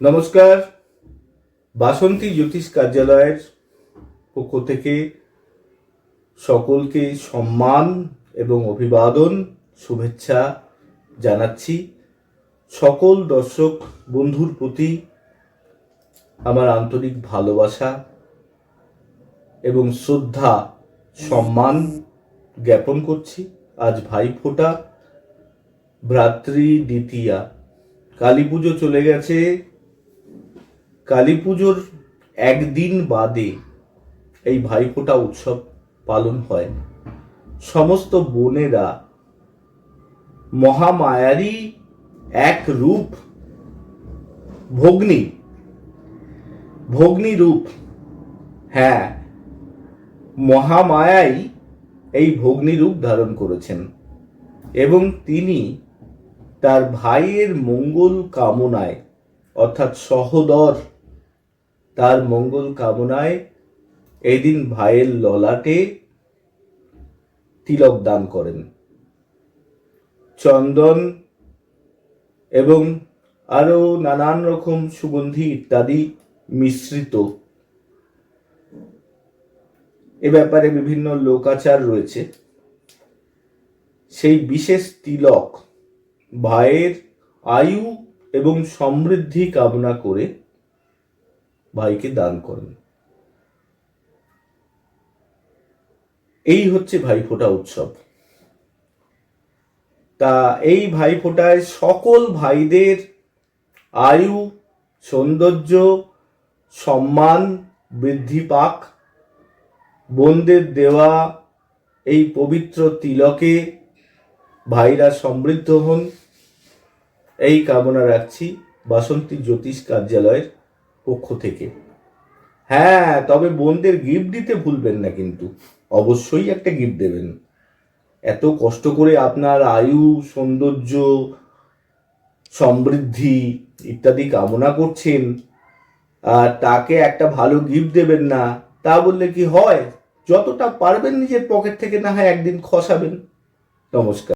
নমস্কার। বাসন্তী জ্যোতিষ কার্যালয়ের পক্ষ থেকে সকলকে সম্মান এবং অভিবাদন, শুভেচ্ছা জানাচ্ছি। সকল দর্শক বন্ধুর প্রতি আমার আন্তরিক ভালোবাসা এবং শ্রদ্ধা, সম্মান জ্ঞাপন করছি। আজ ভাইফোঁটা ভ্রাতৃ দ্বিতীয়া। কালী পুজো চলে গেছে। কালী পুজোর একদিন বাদে এই ভাইফোঁটা উৎসব পালন হয়। সমস্ত বোনেরা মহামায়ারই এক রূপ, ভগ্নী ভগ্নী রূপ। হ্যাঁ মহামায়াই এই ভগ্নী রূপ ধারণ করেছেন এবং তিনি তার ভাইয়ের মঙ্গল কামনায়, অর্থাৎ সহদর তার মঙ্গল কামনায় এদিন ভাইয়ের ললাটে তিলক দান করেন। চন্দন এবং আরও নানান রকম সুগন্ধি ইত্যাদি মিশ্রিত। এ ব্যাপারে বিভিন্ন লোকাচার রয়েছে। সেই বিশেষ তিলক ভাইয়ের আয়ু এবং সমৃদ্ধি কামনা করে ভাইকে দান করেন। এই হচ্ছে ভাইফোঁটা উৎসব। তা এই ভাইফোঁটায় সকল ভাইদের আয়ু, সৌন্দর্য, সম্মান বৃদ্ধি পাক। বোনদের দেওয়া এই পবিত্র তিলকে ভাইরা সমৃদ্ধ হন। এই কামনা রাখছি। বাসন্তী জ্যোতিষ কার্যালয়ের পক্ষ থেকে। হ্যাঁ তবে বোনদের গিফট দিতে ভুলবেন না কিন্তু। অবশ্যই একটা গিফট দেবেন। এত কষ্ট করে আপনার আয়ু, সৌন্দর্য, সমৃদ্ধি ইত্যাদি কামনা করছেন, আর তাকে একটা ভালো গিফট দেবেন না, তা বললে কি হয়? যতটা পারবেন নিজের পকেট থেকে না হয় একদিন খসাবেন। নমস্কার।